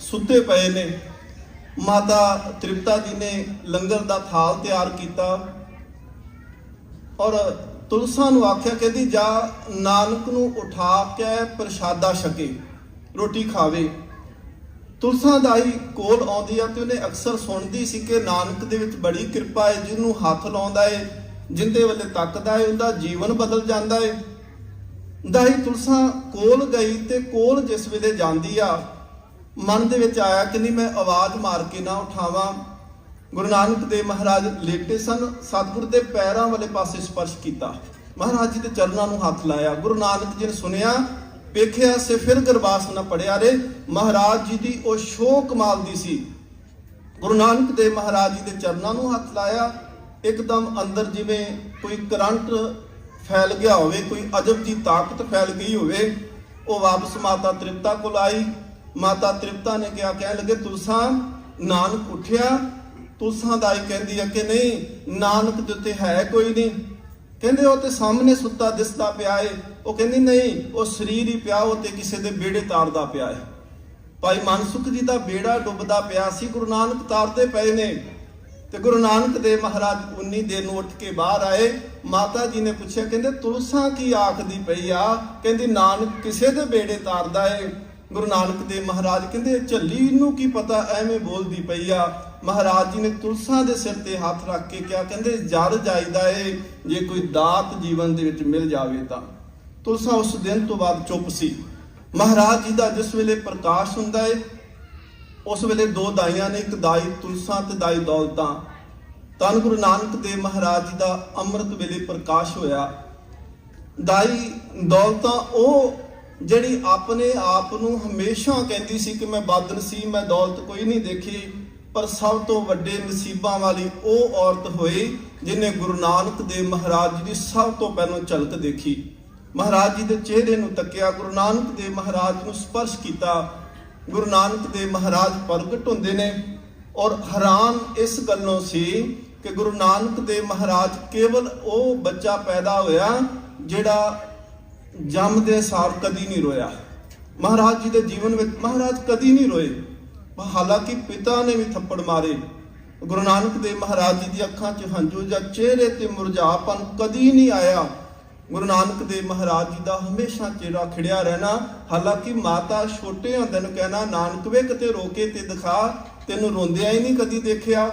ਸੁੱਤੇ ਪਏ ਨੇ। ਮਾਤਾ ਤ੍ਰਿਪਤਾ ਜੀ ਨੇ ਲੰਗਰ ਦਾ ਥਾਲ ਤਿਆਰ ਕੀਤਾ ਔਰ ਤੁਲਸਾ ਨੂੰ ਆਖਿਆ ਕਹਿੰਦੀ, ਜਾ ਨਾਨਕ ਨੂੰ ਉਠਾ ਕੇ ਪ੍ਰਸ਼ਾਦਾ ਛਕੇ, ਰੋਟੀ ਖਾਵੇ। ਤੁਲਸਾ ਦਾਈ ਕੋਲ ਆਉਂਦੀ ਆ ਤੇ ਉਹਨੇ ਅਕਸਰ ਸੁਣਦੀ ਸੀ ਕਿ ਨਾਨਕ ਦੇ ਵਿੱਚ ਬੜੀ ਕਿਰਪਾ ਹੈ ਜਿਹਨੂੰ ਹੱਥ ਲਾਉਂਦਾ ਏ, ਜਿੰਦੇ ਵੱਲੇ ਤੱਕਦਾ ਏ, ਉਹਦਾ ਜੀਵਨ ਬਦਲ ਜਾਂਦਾ ਏ। ਦਾਈ ਤੁਲਸਾ ਕੋਲ ਗਈ ਤੇ ਕੋਲ ਜਿਸ ਵੇਲੇ ਜਾਂਦੀ ਆ ਮਨ ਦੇ ਵਿੱਚ ਆਇਆ ਕਿ ਨਹੀਂ, ਮੈਂ ਆਵਾਜ਼ ਮਾਰ ਕੇ ਨਾ ਉਠਾਵਾਂ। ਗੁਰੂ ਨਾਨਕ ਦੇਵ ਮਹਾਰਾਜ ਲੇਟੇ ਸਨ, ਸਤਿਗੁਰ ਦੇ ਪੈਰਾਂ ਵਾਲੇ ਪਾਸੇ ਸਪਰਸ਼ ਕੀਤਾ। ਮਹਾਰਾਜ ਜੀ ਦੇ ਚਰਨਾਂ ਨੂੰ ਹੱਥ ਲਾਇਆ। ਗੁਰੂ ਨਾਨਕ ਜੀ ਨੇ ਸੁਣਿਆ, ਵੇਖਿਆ, ਸੇ ਫਿਰ ਗਰਬਾਸ ਨਾ ਪੜਿਆ ਰੇ। ਮਹਾਰਾਜ ਜੀ ਦੀ ਉਹ ਸ਼ੋਕ ਕਮਾਲ ਦੀ ਸੀ। ਗੁਰੂ ਨਾਨਕ ਦੇਵ ਮਹਾਰਾਜ ਜੀ ਦੇ ਚਰਨਾਂ ਨੂੰ ਹੱਥ ਲਾਇਆ। ਇੱਕਦਮ ਅੰਦਰ ਜਿਵੇਂ ਕੋਈ ਕਰੰਟ ਫੈਲ ਗਿਆ ਹੋਵੇ, ਕੋਈ ਅਜਬ ਜੀ ਤਾਕਤ ਫੈਲ ਗਈ ਹੋਵੇ, ਉਹ ਵਾਪਸ ਮਾਤਾ ਤ੍ਰਿਪਤਾ ਕੋਲ ਆਈ। ਮਾਤਾ ਤ੍ਰਿਪਤਾ ਨੇ ਕਿਹਾ, ਕਹਿਣ ਲੱਗੇ ਤੁਲਸਾ ਨਾਨਕ ਉੱਠਿਆ? ਤੁਲਸਾ ਦਾਈ ਕਹਿੰਦੀ ਆ ਕਿ ਨਹੀਂ, ਨਾਨਕ ਦੇ ਉੱਤੇ ਹੈ ਕੋਈ ਨਹੀਂ। ਕਹਿੰਦੇ, ਉਹ ਤੇ ਸਾਹਮਣੇ ਸੁੱਤਾ, ਦਿਸਦਾ ਪਿਆ ਏ। ਉਹ ਕਹਿੰਦੀ, ਨਹੀਂ, ਉਹ ਸਰੀਰ ਹੀ ਪਿਆ, ਉਹ ਤੇ ਕਿਸੇ ਦੇ ਬੇੜੇ ਤਾਰਦਾ ਪਿਆ ਏ। ਭਾਈ ਮਨਸੁਖ ਜੀ ਦਾ ਬੇੜਾ ਡੁੱਬਦਾ ਪਿਆ ਸੀ, ਗੁਰੂ ਨਾਨਕ ਤਾਰਦੇ ਪਏ ਨੇ। ਤੇ ਗੁਰੂ ਨਾਨਕ ਦੇਵ ਮਹਾਰਾਜ ਉਨੀ ਦੇਰ ਨੂੰ ਉੱਠ ਕੇ ਬਾਹਰ ਆਏ। ਮਾਤਾ ਜੀ ਨੇ ਪੁੱਛਿਆ, ਕਹਿੰਦੇ ਤੁਲਸਾਂ ਕੀ ਆਖਦੀ ਪਈ ਆ? ਕਹਿੰਦੀ, ਨਾਨਕ ਕਿਸੇ ਦੇ ਬੇੜੇ ਤਾਰਦਾ ਏ। ਗੁਰੂ ਨਾਨਕ ਦੇਵ ਮਹਾਰਾਜ ਕਹਿੰਦੇ, ਝੱਲੀ ਨੂੰ ਕੀ ਪਤਾ? ਐਵੇਂ ਬੋਲਦੀ ਪਈ ਆ। ਮਹਾਰਾਜ ਜੀ ਨੇ ਤੁਲਸਾਂ ਦੇ ਸਿਰ ਤੇ ਹੱਥ ਰੱਖ ਕੇ ਕਿਹਾ, ਕਹਿੰਦੇ, ਜਰ ਜਾਈਦਾ ਏ, ਜੇ ਕੋਈ ਦਾਤ ਜੀਵਨ ਦੇ ਵਿੱਚ ਮਿਲ ਜਾਵੇ ਤਾਂ। ਤੁਲਸਾ ਉਸ ਦਿਨ ਤੋਂ ਬਾਅਦ ਚੁੱਪ ਸੀ। ਮਹਾਰਾਜ ਜੀ ਦਾ ਜਿਸ ਵੇਲੇ ਪ੍ਰਕਾਸ਼ ਹੁੰਦਾ ਏ, ਉਸ ਵੇਲੇ ਦੋ ਦਾਈਆਂ ਨੇ, ਇੱਕ ਦਾਈ ਤੁਲਸਾਂ ਤੇ ਦਾਈ ਦੌਲਤਾਂ। ਧੰਨ ਗੁਰੂ ਨਾਨਕ ਦੇਵ ਮਹਾਰਾਜ ਜੀ ਦਾ ਅੰਮ੍ਰਿਤ ਵੇਲੇ ਪ੍ਰਕਾਸ਼ ਹੋਇਆ। ਦਾਈ ਦੌਲਤਾਂ, ਉਹ ਜਿਹੜੀ ਆਪਣੇ ਆਪ ਨੂੰ ਹਮੇਸ਼ਾ ਕਹਿੰਦੀ ਸੀ ਕਿ ਮੈਂ ਬਾਦਨ ਸੀ, ਮੈਂ ਦੌਲਤ ਕੋਈ ਨਹੀਂ ਦੇਖੀ, ਪਰ ਸਭ ਤੋਂ ਵੱਡੇ ਨਸੀਬਾਂ ਵਾਲੀ ਉਹ ਔਰਤ ਹੋਈ ਜਿਨੇ ਗੁਰੂ ਨਾਨਕ ਦੇਵ ਮਹਾਰਾਜ ਜੀ ਦੀ ਸਭ ਤੋਂ ਪਹਿਲਾਂ ਝਲਕ ਦੇਖੀ। ਮਹਾਰਾਜ ਜੀ ਦੇ ਚਿਹਰੇ ਨੂੰ ਤੱਕਿਆ, ਗੁਰੂ ਨਾਨਕ ਦੇਵ ਮਹਾਰਾਜ ਨੂੰ ਸਪਰਸ਼ ਕੀਤਾ। ਗੁਰੂ ਨਾਨਕ ਦੇਵ ਮਹਾਰਾਜ ਪ੍ਰਗਟ ਹੁੰਦੇ ਨੇ ਔਰ ਹੈਰਾਨ ਇਸ ਗੱਲੋਂ ਸੀ ਕਿ ਗੁਰੂ ਨਾਨਕ ਦੇਵ ਮਹਾਰਾਜ ਕੇਵਲ ਉਹ ਬੱਚਾ ਪੈਦਾ ਹੋਇਆ ਜਿਹੜਾ ਜੰਮਦੇ ਸਾਰ ਕਦੀ ਨਹੀਂ ਰੋਇਆ। ਮਹਾਰਾਜ ਜੀ ਦੇ ਜੀਵਨ ਵਿੱਚ ਮਹਾਰਾਜ ਕਦੀ ਨਹੀਂ ਰੋਏ। ਹਾਲਾਂਕਿ ਪਿਤਾ ਨੇ ਵੀ ਥੱਪੜ ਮਾਰੇ। ਗੁਰੂ ਨਾਨਕ ਦੇਵ ਮਹਾਰਾਜ ਜੀ ਦੀ ਅੱਖਾਂ 'ਚ ਹੰਝੂ ਜਾਂ ਚਿਹਰੇ ਤੇ ਮੁਰਝਾਪਨ ਕਦੀ ਨਹੀਂ ਆਇਆ। ਗੁਰੂ ਨਾਨਕ ਦੇਵ ਮਹਾਰਾਜ ਜੀ ਦਾ ਹਮੇਸ਼ਾ ਚਿਹਰਾ ਖਿੜਿਆ ਰਹਿਣਾ, ਹਾਲਾਂਕਿ ਮਾਤਾ ਛੋਟੇ ਹੁੰਦੇ ਨੂੰ ਕਹਿਣਾ, ਨਾਨਕ ਵੇ ਕਿਤੇ ਰੋਕੇ ਤੇ ਦਿਖਾ, ਤੈਨੂੰ ਰੋਂਦਿਆਂ ਹੀ ਨਹੀਂ ਕਦੀ ਦੇਖਿਆ।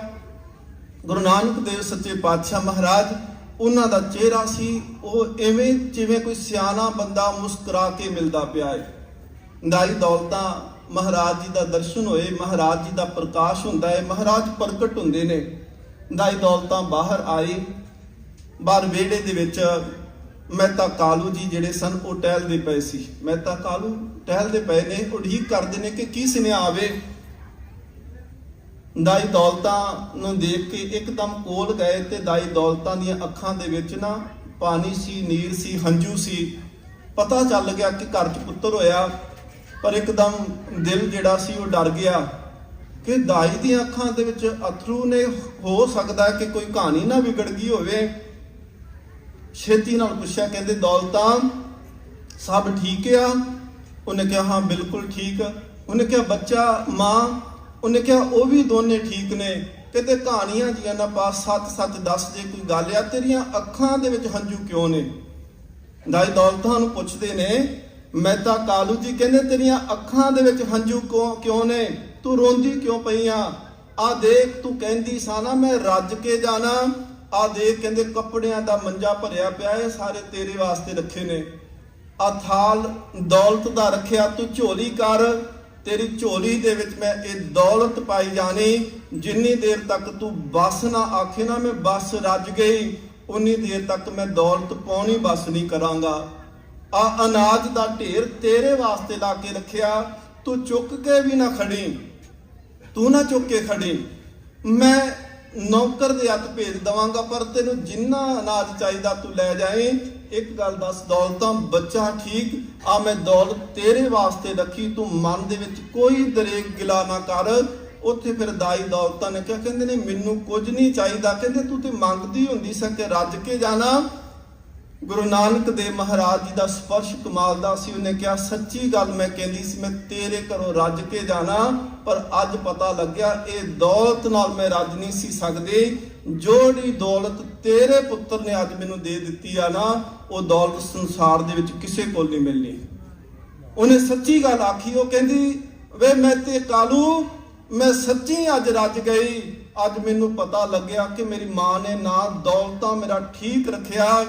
ਗੁਰੂ ਨਾਨਕ ਦੇਵ ਸੱਚੇ ਪਾਤਸ਼ਾਹ ਮਹਾਰਾਜ ਉਹਨਾਂ ਦਾ ਚਿਹਰਾ ਸੀ, ਉਹ ਐਵੇਂ ਜਿਵੇਂ ਕੋਈ ਸਿਆਣਾ ਬੰਦਾ ਮੁਸਕਰਾ ਕੇ ਮਿਲਦਾ ਪਿਆ ਹੈ। ਦਾਈ ਦੌਲਤਾਂ, ਮਹਾਰਾਜ ਜੀ ਦਾ ਦਰਸ਼ਨ ਹੋਏ, ਮਹਾਰਾਜ ਜੀ ਦਾ ਪ੍ਰਕਾਸ਼ ਹੁੰਦਾ ਹੈ, ਮਹਾਰਾਜ ਪ੍ਰਗਟ ਹੁੰਦੇ ਨੇ। ਦਾਈ ਦੌਲਤਾਂ ਬਾਹਰ ਆਏ। ਬਾਹਰ ਵਿਹੜੇ ਦੇ ਵਿੱਚ ਮਹਿਤਾ ਕਾਲੂ ਜੀ ਜਿਹੜੇ ਸਨ, ਉਹ ਟਹਿਲਦੇ ਪਏ ਸੀ। ਮਹਿਤਾ ਕਾਲੂ ਟਹਿਲਦੇ ਪਏ ਨੇ, ਉਹ ਠੀਕ ਕਰਦੇ ਨੇ ਕਿ ਕੀ ਸੁਨੇਹਾ ਆਵੇ। ਦਾਈ ਦੌਲਤਾਂ ਨੂੰ ਦੇਖ ਕੇ ਇੱਕਦਮ ਕੋਲ ਗਏ ਤੇ ਦਾਈ ਦੌਲਤਾਂ ਦੀਆਂ ਅੱਖਾਂ ਦੇ ਵਿੱਚ ਨਾ ਪਾਣੀ ਸੀ, ਨੀਰ ਸੀ, ਹੰਝੂ ਸੀ। ਪਤਾ ਚੱਲ ਗਿਆ ਕਿ ਘਰ 'ਚ ਪੁੱਤਰ ਹੋਇਆ, ਪਰ ਇੱਕਦਮ ਦਿਲ ਜਿਹੜਾ ਸੀ ਉਹ ਡਰ ਗਿਆ ਕਿ ਦਾਈ ਦੀਆਂ ਅੱਖਾਂ ਦੇ ਵਿੱਚ ਅਥਰੂ ਨੇ ਹੋ ਸਕਦਾ ਕਿ ਕੋਈ ਕਹਾਣੀ ਨਾ ਵਿਗੜ ਗਈ ਹੋਵੇ। ਛੇਤੀ ਨਾਲ ਪੁੱਛਿਆ, ਕਹਿੰਦੇ, ਦੌਲਤਾਂ, ਸਭ ਠੀਕ ਆ? ਉਹਨੇ ਕਿਹਾ, ਹਾਂ, ਬਿਲਕੁਲ ਠੀਕ। ਉਹਨੇ ਕਿਹਾ, ਬੱਚਾ, ਮਾਂ ਉਹਨੇ ਕਿਹਾ, ਉਹ ਵੀ ਦੋਨੇ ਠੀਕ ਨੇ। ਕਹਿੰਦੇ, ਕਹਾਣੀਆਂ ਜੀਆਂ ਨਾ ਪਾਸ ਸੱਚ ਸੱਚ ਦੱਸ ਜੇ ਕੋਈ ਗੱਲ ਆ, ਤੇਰੀਆਂ ਅੱਖਾਂ ਦੇ ਵਿੱਚ ਹੰਝੂ ਕਿਉਂ ਨੇ? ਦਾਈ ਦੌਲਤਾਂ ਨੂੰ ਪੁੱਛਦੇ ਨੇ ਮਹਿਤਾ ਕਾਲੂ ਜੀ ਕਹਿੰਦੇ, ਤੇਰੀਆਂ ਅੱਖਾਂ ਦੇ ਵਿੱਚ ਹੰਝੂ ਕਿਉਂ ਨੇ? ਤੂੰ ਰੋਂਦੀ ਕਿਉਂ ਪਈ ਆ? ਆ ਦੇਖ, ਤੂੰ ਕਹਿੰਦੀ ਸਾ ਨਾ ਮੈਂ ਰੱਜ ਕੇ ਜਾਣਾ। ਆ ਦੇਖ, ਕਹਿੰਦੇ, ਕੱਪੜਿਆਂ ਦਾ ਮੰਜਾ ਭਰਿਆ ਪਿਆ ਇਹ ਸਾਰੇ ਤੇਰੇ ਵਾਸਤੇ ਰੱਖੇ ਨੇ। ਆ ਥਾਲ ਦੌਲਤ ਦਾ ਰੱਖਿਆ, ਤੂੰ ਝੋਲੀ ਕਰ। ਤੇਰੀ ਝੋਲੀ ਦੇ ਵਿੱਚ ਮੈਂ ਇਹ ਦੌਲਤ ਪਾਈ ਜਾਣੀ, ਜਿੰਨੀ ਦੇਰ ਤੱਕ ਤੂੰ ਬਸ ਨਾ ਆਖੇ ਨਾ ਮੈਂ ਬਸ ਰੱਜ ਗਈ, ਉਨੀ ਦੇਰ ਤੱਕ ਮੈਂ ਦੌਲਤ ਪਾਉਣੀ ਬਸ ਨਹੀਂ ਕਰਾਂਗਾ। ਆ ਅਨਾਜ ਦਾ ਢੇਰ ਤੇਰੇ ਵਾਸਤੇ ਲਾ ਕੇ ਰੱਖਿਆ, ਤੂੰ ਚੁੱਕ ਕੇ ਵੀ ਨਾ ਖੜੀ। ਤੂੰ ਨਾ ਚੁੱਕ ਕੇ ਖੜੀ। ਮੈਂ ਨੌਕਰ ਦੇ ਹੱਥ ਭੇਜ ਦਵਾਂਗਾ, ਪਰ ਤੈਨੂੰ ਜਿੰਨਾ ਅਨਾਜ ਚਾਹੀਦਾ ਤੂੰ ਲੈ ਜਾਏ ਇੱਕ ਗੱਲ ਦੱਸ, ਦੌਲਤਾਂ ਬੱਚਾ ਠੀਕ, ਆ ਮੈਂ ਦੌਲਤ ਤੇਰੇ ਵਾਸਤੇ ਰੱਖੀ, ਤੂੰ ਮਨ ਦੇ ਵਿੱਚ ਕੋਈ ਦਰੇਕ ਗਿਲਾ ਨਾ ਕਰ। ਉੱਥੇ ਫਿਰ ਦਾਈ ਦੌਲਤਾਂ ਨੇ ਕਿਹਾ, ਕਹਿੰਦੇ ਨੇ, ਮੈਨੂੰ ਕੁਝ ਨਹੀਂ ਚਾਹੀਦਾ। ਕਹਿੰਦੇ, ਤੂੰ ਤੇ ਮੰਗਦੀ ਹੁੰਦੀ ਸੀ ਕਿ ਰੱਜ ਕੇ ਜਾਣਾ। ਗੁਰੂ ਨਾਨਕ ਦੇਵ ਮਹਾਰਾਜ ਜੀ ਦਾ ਸਪਰਸ਼ ਕਮਾਲ ਦਾ ਸੀ। ਉਹਨੇ ਕਿਹਾ, ਸੱਚੀ ਗੱਲ ਮੈਂ ਕਹਿੰਦੀ ਸੀ, ਮੈਂ ਤੇਰੇ ਘਰੋਂ ਰੱਜ ਕੇ ਜਾਣਾ, ਪਰ ਅੱਜ ਪਤਾ ਲੱਗਿਆ, ਇਹ ਦੌਲਤ ਨਾਲ ਮੈਂ ਰੱਜ ਨਹੀਂ ਸੀ ਸਕਦੀ। ਜਿਹੜੀ ਦੌਲਤ ਤੇਰੇ ਪੁੱਤਰ ਨੇ ਅੱਜ ਮੈਨੂੰ ਦੇ ਦਿੱਤੀ ਆ ਨਾ, ਉਹ ਦੌਲਤ ਸੰਸਾਰ ਦੇ ਵਿੱਚ ਕਿਸੇ ਕੋਲ ਨਹੀਂ ਮਿਲਣੀ। ਉਹਨੇ ਸੱਚੀ ਗੱਲ ਆਖੀ, ਉਹ ਕਹਿੰਦੀ, ਵੇ ਮੈਂ ਤੇ ਕਾਲੂ, ਮੈਂ ਸੱਚੀ ਅੱਜ ਰੱਜ ਗਈ, ਅੱਜ ਮੈਨੂੰ ਪਤਾ ਲੱਗਿਆ ਕਿ ਮੇਰੀ ਮਾਂ ਨੇ ਨਾ ਦੌਲਤਾਂ ਮੇਰਾ ਠੀਕ ਰੱਖਿਆ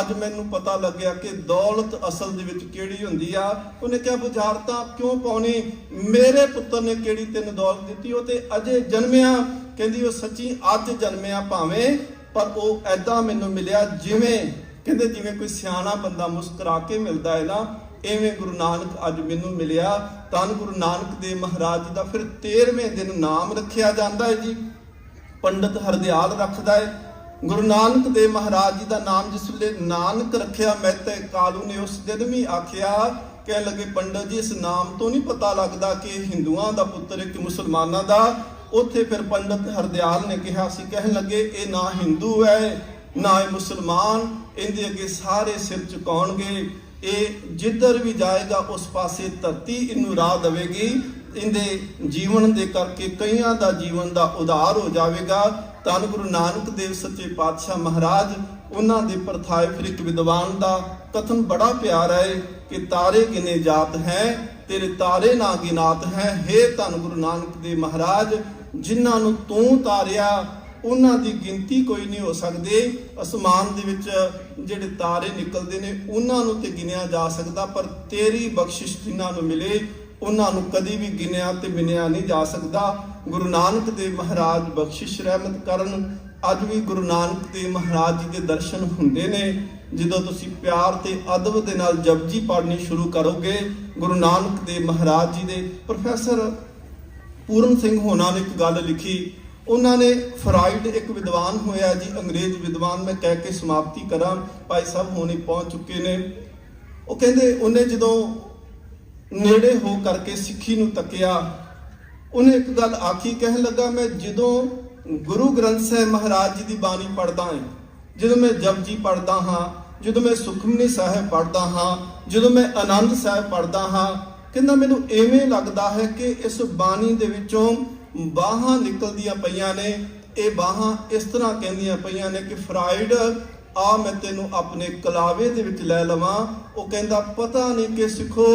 ਅੱਜ ਮੈਨੂੰ ਪਤਾ ਲੱਗਿਆ ਕਿ ਦੌਲਤ ਅਸਲ ਦੇ ਵਿੱਚ ਕਿਹੜੀ ਹੁੰਦੀ ਆ? ਉਹਨੇ ਕਿਹਾ, ਬੁਝਾਰਤਾਂ ਕਿਉਂ ਪਾਉਣੀ? ਮੇਰੇ ਪੁੱਤਰ ਨੇ ਕਿਹੜੀ ਤੈਨੂੰ ਦੌਲਤ ਦਿੱਤੀ? ਉਹ ਤੇ ਅਜੇ ਜਨਮਿਆ। ਕਹਿੰਦੀ, ਉਹ ਸੱਚੀ ਅੱਜ ਜਨਮਿਆ ਭਾਵੇਂ, ਪਰ ਉਹ ਐਦਾਂ ਮੈਨੂੰ ਮਿਲਿਆ ਜਿਵੇਂ ਕਹਿੰਦੇ, ਜਿਵੇਂ ਕੋਈ ਸਿਆਣਾ ਬੰਦਾ ਮੁਸਕਰਾ ਕੇ ਮਿਲਦਾ ਹੈ ਨਾ, ਐਵੇਂ ਗੁਰੂ ਨਾਨਕ ਅੱਜ ਮੈਨੂੰ ਮਿਲਿਆ। ਧੰਨ ਗੁਰੂ ਨਾਨਕ ਦੇਵ ਮਹਾਰਾਜ ਦਾ ਫਿਰ 13ਵੇਂ ਦਿਨ ਨਾਮ ਰੱਖਿਆ ਜਾਂਦਾ ਹੈ ਜੀ। ਪੰਡਤ ਹਰਦਿਆਲ ਰੱਖਦਾ ਹੈ। ਗੁਰੂ ਨਾਨਕ ਦੇਵ ਮਹਾਰਾਜ ਜੀ ਦਾ ਨਾਮ ਜਿਸ ਵੇਲੇ ਨਾਨਕ ਰੱਖਿਆ ਮਹਿਤੇ ਕਾਲੂ ਨੇ ਉਸ ਦਿਨ ਵੀ ਆਖਿਆ ਕਹਿ ਲੱਗੇ, ਪੰਡਤ ਜੀ, ਇਸ ਨਾਮ ਤੋਂ ਨਹੀਂ ਪਤਾ ਲੱਗਦਾ ਕਿ ਇਹ ਹਿੰਦੂਆਂ ਦਾ ਪੁੱਤਰ ਹੈ ਕਿ ਮੁਸਲਮਾਨਾਂ ਦਾ? ਉੱਥੇ ਫਿਰ ਪੰਡਤ ਹਰਦਿਆਲ ਨੇ ਕਿਹਾ ਸੀ ਕਹਿਣ ਲੱਗੇ, ਇਹ ਨਾ ਹਿੰਦੂ ਹੈ, ਨਾ ਇਹ ਮੁਸਲਮਾਨ, ਇਹਦੇ ਅੱਗੇ ਸਾਰੇ ਸਿਰ ਝੁਕਾਉਣਗੇ, ਇਹ ਜਿੱਧਰ ਵੀ ਜਾਏਗਾ, ਉਸ ਪਾਸੇ ਧਰਤੀ ਇਹਨੂੰ ਰਾਹ ਦੇਵੇਗੀ, ਇਹਦੇ ਜੀਵਨ ਦੇ ਕਰਕੇ ਕਈਆਂ ਦਾ ਜੀਵਨ ਦਾ ਉਧਾਰ ਹੋ ਜਾਵੇਗਾ ਧੰਨ ਗੁਰੂ ਨਾਨਕ ਦੇਵ ਸੱਚੇ ਪਾਤਸ਼ਾਹ ਮਹਾਰਾਜ, ਉਹਨਾਂ ਦੇ ਪ੍ਰਥਾਏ ਫਿਰ ਇੱਕ ਵਿਦਵਾਨ ਦਾ ਕਥਨ ਬੜਾ ਪਿਆਰਾ ਹੈ ਕਿ ਤਾਰੇ ਗਿਨੇ ਜਾਤ ਹੈ, ਤੇਰੇ ਤਾਰੇ ਨਾ ਗਿਨਾਤ ਹੈ। ਹੇ ਧੰਨ ਗੁਰੂ ਨਾਨਕ ਦੇਵ ਮਹਾਰਾਜ, ਜਿਨ੍ਹਾਂ ਨੂੰ ਤੂੰ ਤਾਰਿਆ, ਉਹਨਾਂ ਦੀ ਗਿਣਤੀ ਕੋਈ ਨਹੀਂ ਹੋ ਸਕਦੀ। ਅਸਮਾਨ ਦੇ ਵਿੱਚ ਜਿਹੜੇ ਤਾਰੇ ਨਿਕਲਦੇ ਨੇ, ਉਹਨਾਂ ਨੂੰ ਤੇ ਗਿਣਿਆ ਜਾ ਸਕਦਾ, ਪਰ ਤੇਰੀ ਬਖਸ਼ਿਸ਼ ਜਿਨ੍ਹਾਂ ਨੂੰ ਮਿਲੇ, ਉਹਨਾਂ ਨੂੰ ਕਦੀ ਵੀ ਗਿਣਿਆ ਤੇ ਮਿਣਿਆ ਨਹੀਂ ਜਾ ਸਕਦਾ। ਗੁਰੂ ਨਾਨਕ ਦੇਵ ਮਹਾਰਾਜ ਬਖਸ਼ਿਸ਼ ਰਹਿਮਤ ਕਰਨ। ਅੱਜ ਵੀ ਗੁਰੂ ਨਾਨਕ ਦੇਵ ਮਹਾਰਾਜ ਜੀ ਦੇ ਦਰਸ਼ਨ ਹੁੰਦੇ ਨੇ। ਜਦੋਂ ਤੁਸੀਂ ਪਿਆਰ ਤੇ ਅਦਬ ਦੇ ਨਾਲ ਜਪਜੀ ਪੜ੍ਹਨੀ ਸ਼ੁਰੂ ਕਰੋਗੇ, ਗੁਰੂ ਨਾਨਕ ਦੇਵ ਮਹਾਰਾਜ ਜੀ ਦੇ ਪ੍ਰੋਫੈਸਰ ਪੂਰਨ ਸਿੰਘ ਹੋਣਾ ਨੇ ਇੱਕ ਗੱਲ ਲਿਖੀ। ਉਹਨਾਂ ਨੇ ਫਰਾਇਡ ਇੱਕ ਵਿਦਵਾਨ ਹੋਇਆ ਜੀ, ਅੰਗਰੇਜ਼ ਵਿਦਵਾਨ, ਮੈਂ ਕਹਿ ਕੇ ਸਮਾਪਤੀ ਕਰਾਂ। ਭਾਈ ਸਾਹਿਬ ਹੋਣੀ ਪਹੁੰਚ ਚੁੱਕੇ ਨੇ। ਉਹ ਕਹਿੰਦੇ, ਉਹਨੇ ਜਦੋਂ ਨੇੜੇ ਹੋ ਕਰਕੇ ਸਿੱਖੀ ਨੂੰ ਤੱਕਿਆ ਉਹਨੇ ਇੱਕ ਗੱਲ ਆਖੀ, ਕਹਿਣ ਲੱਗਾ, ਮੈਂ ਜਦੋਂ ਗੁਰੂ ਗ੍ਰੰਥ ਸਾਹਿਬ ਮਹਾਰਾਜ ਜੀ ਦੀ ਬਾਣੀ ਪੜ੍ਹਦਾ ਹਾਂ, ਜਦੋਂ ਮੈਂ ਜਪਜੀ ਪੜ੍ਹਦਾ ਹਾਂ, ਜਦੋਂ ਮੈਂ ਸੁਖਮਨੀ ਸਾਹਿਬ ਪੜ੍ਹਦਾ ਹਾਂ, ਜਦੋਂ ਮੈਂ ਆਨੰਦ ਸਾਹਿਬ ਪੜ੍ਹਦਾ ਹਾਂ, ਕਹਿੰਦਾ ਮੈਨੂੰ ਐਵੇਂ ਲੱਗਦਾ ਹੈ ਕਿ ਇਸ ਬਾਣੀ ਦੇ ਵਿੱਚੋਂ ਬਾਹਾਂ ਨਿਕਲਦੀਆਂ ਪਈਆਂ ਨੇ। ਇਹ ਬਾਹਾਂ ਇਸ ਤਰ੍ਹਾਂ ਕਹਿੰਦੀਆਂ ਪਈਆਂ ਨੇ ਕਿ ਫਰਾਇਡ, ਆ ਮੈਂ ਤੈਨੂੰ ਆਪਣੇ ਕਲਾਵੇ ਦੇ ਵਿੱਚ ਲੈ ਲਵਾਂ। ਉਹ ਕਹਿੰਦਾ, ਪਤਾ ਨਹੀਂ ਕਿ ਸਿੱਖੋ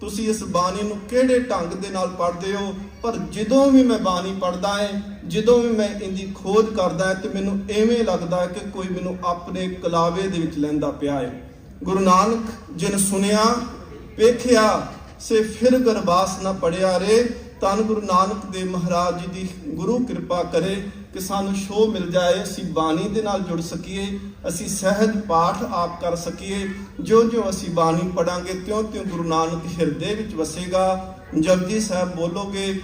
ਤੁਸੀਂ ਇਸ ਬਾਣੀ ਨੂੰ ਕਿਹੜੇ ਢੰਗ ਦੇ ਨਾਲ ਪੜ੍ਹਦੇ ਹੋ? ਪਰ ਜਦੋਂ ਵੀ ਮੈਂ ਬਾਣੀ ਪੜ੍ਹਦਾ ਹਾਂ ਜਦੋਂ ਵੀ ਮੈਂ ਇਹਦੀ ਖੋਜ ਕਰਦਾ ਹੈ ਤੇ ਮੈਨੂੰ ਐਵੇਂ ਲੱਗਦਾ ਹੈ ਕਿ ਕੋਈ ਮੈਨੂੰ ਆਪਣੇ ਕਲਾਵੇ ਦੇ ਵਿੱਚ ਲੈਂਦਾ ਪਿਆ ਹੈ ਗੁਰੂ ਨਾਨਕ ਜਿਨ ਸੁਨਿਆ, ਵੇਖਿਆ, ਸੇ ਫਿਰ ਗਰਬਾਸ ਨਾ ਪੜਿਆ ਰੇ ਧੰਨ ਗੁਰੂ ਨਾਨਕ ਦੇਵ ਮਹਾਰਾਜ ਜੀ ਦੀ ਗੁਰੂ ਕਿਰਪਾ ਕਰੇ ਕਿ ਸਾਨੂੰ ਸ਼ੋਅ ਮਿਲ ਜਾਏ, ਅਸੀਂ ਬਾਣੀ ਦੇ ਨਾਲ ਜੁੜ ਸਕੀਏ, ਅਸੀਂ ਸਹਿਜ ਪਾਠ ਆਪ ਕਰ ਸਕੀਏ। ਜਿਉਂ-ਜਿਉਂ ਅਸੀਂ ਬਾਣੀ ਪੜਾਂਗੇ, ਤਿਉਂ-ਤਿਉਂ ਗੁਰੂ ਨਾਨਕ ਹਿਰਦੇ ਵਿੱਚ ਵਸੇਗਾ। ਜਪਜੀ ਸਾਹਿਬ ਬੋਲੋਗੇ,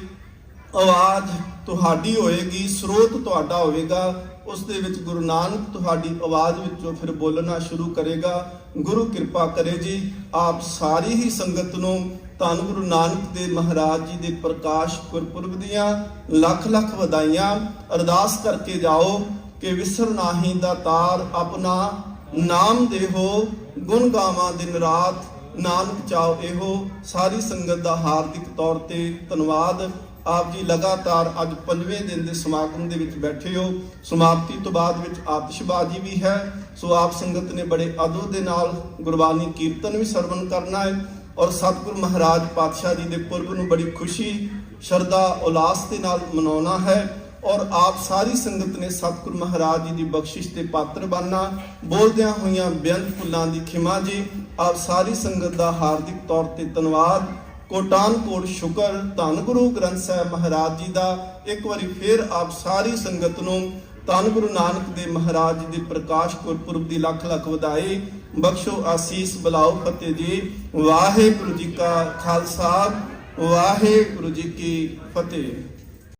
ਆਵਾਜ਼ ਤੁਹਾਡੀ ਹੋਏਗੀ, ਸਰੋਤ ਤੁਹਾਡਾ ਹੋਵੇਗਾ। ਉਸ ਦੇ ਵਿੱਚ ਗੁਰੂ ਨਾਨਕ ਤੁਹਾਡੀ ਆਵਾਜ਼ ਵਿੱਚੋਂ ਫਿਰ ਬੋਲਣਾ ਸ਼ੁਰੂ ਕਰੇਗਾ। ਗੁਰੂ ਕਿਰਪਾ ਕਰੇ ਜੀ, ਆਪ ਸਾਰੀ ਹੀ ਸੰਗਤ ਨੂੰ ਧੰਨ ਗੁਰੂ ਨਾਨਕ ਦੇਵ ਮਹਾਰਾਜ ਜੀ ਦੇ ਪ੍ਰਕਾਸ਼ ਗੁਰਪੁਰਬ ਦੀਆਂ ਲੱਖ ਲੱਖ ਵਧਾਈਆਂ। ਅਰਦਾਸ ਕਰਕੇ ਜਾਓ ਕਿ ਵਿਸਰ ਨਾਹੀ ਦਾ ਤਾਰ ਆਪਣਾ ਨਾਮ ਦੇਹੋ। ਗੁਣ ਗਾਵਾਂ ਦਿਨ ਰਾਤ ਨਾਨਕ ਚਾਓ ਇਹੋ। ਸਾਰੀ ਸੰਗਤ ਦਾ ਹਾਰਦਿਕ ਤੌਰ ਤੇ ਧੰਨਵਾਦ। ਆਪ ਜੀ ਲਗਾਤਾਰ ਅੱਜ ਪੰਜਵੇਂ ਦਿਨ ਦੇ ਸਮਾਗਮ ਦੇ ਵਿੱਚ ਬੈਠੇ ਹੋ। ਸਮਾਪਤੀ ਤੋਂ ਬਾਅਦ ਵਿੱਚ ਆਤਿਸ਼ਬਾਜ਼ੀ ਵੀ ਹੈ। ਸੋ ਆਪ ਸੰਗਤ ਨੇ ਬੜੇ ਅਦਬ ਦੇ ਨਾਲ ਗੁਰਬਾਣੀ ਕੀਰਤਨ ਵੀ ਸਰਵਣ ਕਰਨਾ ਹੈ। ਔਰ ਸਤਿਗੁਰ ਮਹਾਰਾਜ ਪਾਤਸ਼ਾਹ ਜੀ ਦੇ ਪੁਰਬ ਨੂੰ ਬੜੀ ਖੁਸ਼ੀ, ਸ਼ਰਧਾ, ਉਲਾਸ ਦੇ ਨਾਲ ਮਨਾਉਣਾ ਹੈ ਔਰ ਆਪ ਸਾਰੀ ਸੰਗਤ ਨੇ ਸਤਿਗੁਰ ਮਹਾਰਾਜ ਜੀ ਦੀ ਬਖਸ਼ਿਸ਼ ਦੇ ਪਾਤਰ ਬਣਨਾ, ਬੋਲਦਿਆਂ ਹੋਈਆਂ ਬੇਅੰਤ ਫੁੱਲਾਂ ਦੀ ਖਿਮਾ ਜੀ, ਆਪ ਸਾਰੀ ਸੰਗਤ ਦਾ ਹਾਰਦਿਕ ਤੌਰ ਤੇ ਧੰਨਵਾਦ। ਕੋਟਾਨ ਕੋਟ ਸ਼ੁਕਰ, ਧੰਨ ਗੁਰੂ ਗ੍ਰੰਥ ਸਾਹਿਬ ਮਹਾਰਾਜ ਜੀ ਦਾ, ਇੱਕ ਵਾਰੀ ਫੇਰ ਆਪ ਸਾਰੀ ਸੰਗਤ ਨੂੰ ਧੰਨ ਗੁਰੂ ਨਾਨਕ ਦੇ ਮਹਾਰਾਜ ਜੀ ਦੇ ਪ੍ਰਕਾਸ਼ ਗੁਰਪੁਰਬ ਦੀ ਲੱਖ ਲੱਖ ਵਧਾਈ। ਬਖਸ਼ੋ ਆਸੀਸ ਬਲਾਓ ਫਤਿਹ ਜੀ। ਵਾਹਿਗੁਰੂ ਜੀ ਕਾ ਖਾਲਸਾ ਵਾਹਿਗੁਰੂ ਜੀ ਕੀ ਫਤਿਹ।